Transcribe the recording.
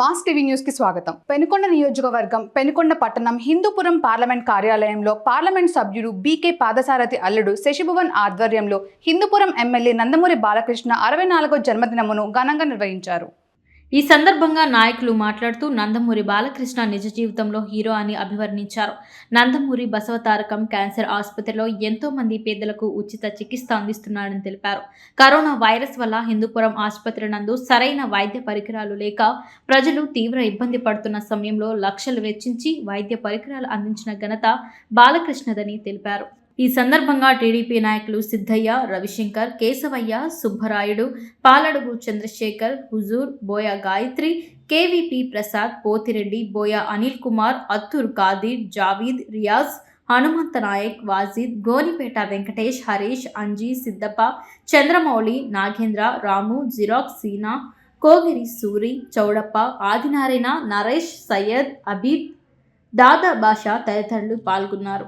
Mass TV న్యూస్కి స్వాగతం. పెనుకొండ నియోజకవర్గం పెనుకొండ పట్టణం హిందూపురం పార్లమెంట్ కార్యాలయంలో పార్లమెంట్ సభ్యుడు బీకే పాదసారథి అల్లుడు శశిభువన్ ఆధ్వర్యంలో హిందూపురం ఎమ్మెల్యే నందమూరి బాలకృష్ణ అరవై నాలుగో జన్మదినమును ఘనంగా నిర్వహించారు. ఈ సందర్భంగా నాయకులు మాట్లాడుతూ నందమూరి బాలకృష్ణ నిజ జీవితంలో హీరో అని అభివర్ణించారు. నందమూరి బసవతారకం క్యాన్సర్ ఆసుపత్రిలో ఎంతో మంది పేదలకు ఉచిత చికిత్స అందిస్తున్నాడని తెలిపారు. కరోనా వైరస్ వల్ల హిందూపురం ఆసుపత్రి నందు సరైన వైద్య పరికరాలు లేక ప్రజలు తీవ్ర ఇబ్బంది పడుతున్న సమయంలో లక్షలు వెచ్చించి వైద్య పరికరాలు అందించిన ఘనత బాలకృష్ణదని తెలిపారు. ఈ సందర్భంగా టీడీపీ నాయకులు సిద్ధయ్య రవిశంకర్ కేశవయ్య సుబ్బరాయుడు పాలడుగు చంద్రశేఖర్ హుజూర్ బోయ గాయత్రి కేవీపీ ప్రసాద్ పోతిరెడ్డి బోయ అనిల్ కుమార్ అత్తూర్ ఖాదీర్ జావీద్ రియాజ్ హనుమంత నాయక్ వాజిద్ గోనిపేట వెంకటేష్ హరీష్ అంజీ సిద్దప్ప చంద్రమౌళి నాగేంద్ర రాము జిరాక్స్ సీనా కోగిరి సూరి చౌడప్ప ఆదినారాయణ నరేష్ సయ్యద్ అబీద్ దాదా బాషా తదితరులు పాల్గొన్నారు.